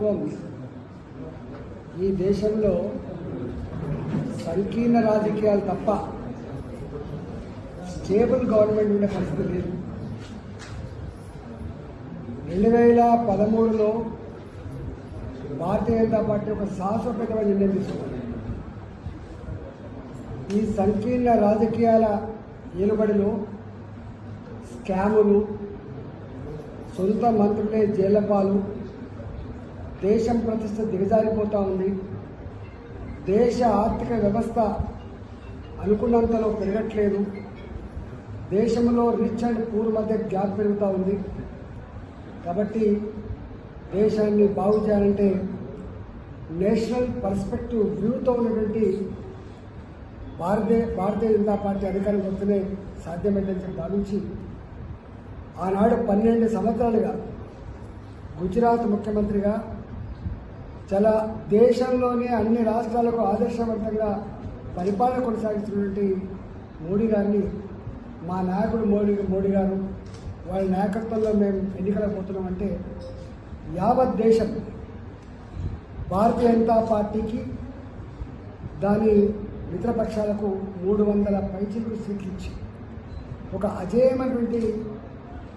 పూర్వం ఈ దేశంలో సంకీర్ణ రాజకీయాలు తప్ప స్టేబుల్ గవర్నమెంట్ ఉండే పరిస్థితి లేదు. రెండు వేల పదమూడులో భారతీయ జనతా పార్టీ ఒక సాహసోపేతమైన నిర్ణయం తీసుకుంది. ఈ సంకీర్ణ రాజకీయాల ఏలుబడిలో స్కాములు సొంత మంత్రులే జేలపాలు దేశం ప్రతిష్ట దిగజారిపోతూ ఉంది. దేశ ఆర్థిక వ్యవస్థ అనుకున్నంతలో పెరగట్లేదు. దేశంలో రిచ్ అండ్ పూర్ మధ్య గ్యాప్ పెరుగుతూ ఉంది. కాబట్టి దేశాన్ని బాగు చేయాలంటే నేషనల్ పర్స్పెక్టివ్ వ్యూతో ఉన్నటువంటి భారతీయ భారతీయ జనతా పార్టీ అధికారం వస్తేనే సాధ్యమైందని చెప్పి భావించి ఆనాడు పన్నెండు సంవత్సరాలుగా గుజరాత్ ముఖ్యమంత్రిగా చాలా దేశంలోనే అన్ని రాష్ట్రాలకు ఆదర్శవంతంగా పరిపాలన కొనసాగిస్తున్నటువంటి మోడీ గారిని మా నాయకుడు మోడీ మోడీ గారు వాళ్ళ నాయకత్వంలో మేము ఎన్నికలకు పోతున్నామంటే యావత్ దేశం భారతీయ జనతా పార్టీకి దాని మిత్రపక్షాలకు మూడు వందల పైచిలకు సీట్లు ఇచ్చి ఒక అజేయమైనటువంటి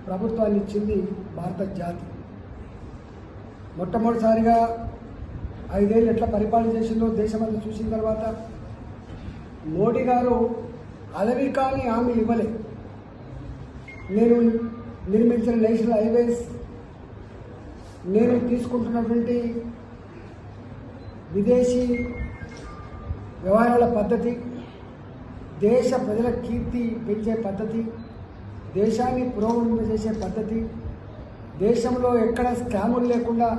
ప్రభుత్వాన్ని ఇచ్చింది భారత జాతి. మొట్టమొదటిసారిగా ఐదేళ్ళు ఎట్లా పరిపాలన చేసిందో దేశమంతా చూసిన తర్వాత మోడీ గారు అలవి కాని హామీ ఇవ్వలే. నేను నిర్మించిన నేషనల్ హైవేస్ నేను తీసుకుంటున్నటువంటి విదేశీ వ్యవహారాల పద్ధతి దేశ ప్రజల కీర్తి పెంచే పద్ధతి దేశాన్ని పురోగమింపజేసే పద్ధతి దేశంలో ఎక్కడ స్కాములు లేకుండా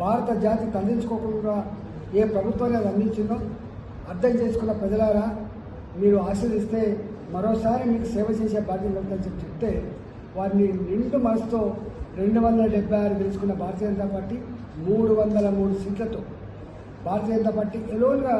భారత జాతి తరలించుకోకుండా ఏ ప్రభుత్వాన్ని అది అందించిందో అర్థం చేసుకున్న ప్రజలారా మీరు ఆశీర్దిస్తే మరోసారి మీకు సేవ చేసే బాధ్యత ఉంటుందని చెప్పి చెప్తే వారిని నిండు మనసుతో రెండు వందల డెబ్బై ఆరు గెలుచుకున్న భారతీయ జనతా పార్టీ మూడు వందల మూడు సీట్లతో భారతీయ జనతా పార్టీ ఎలోన్గా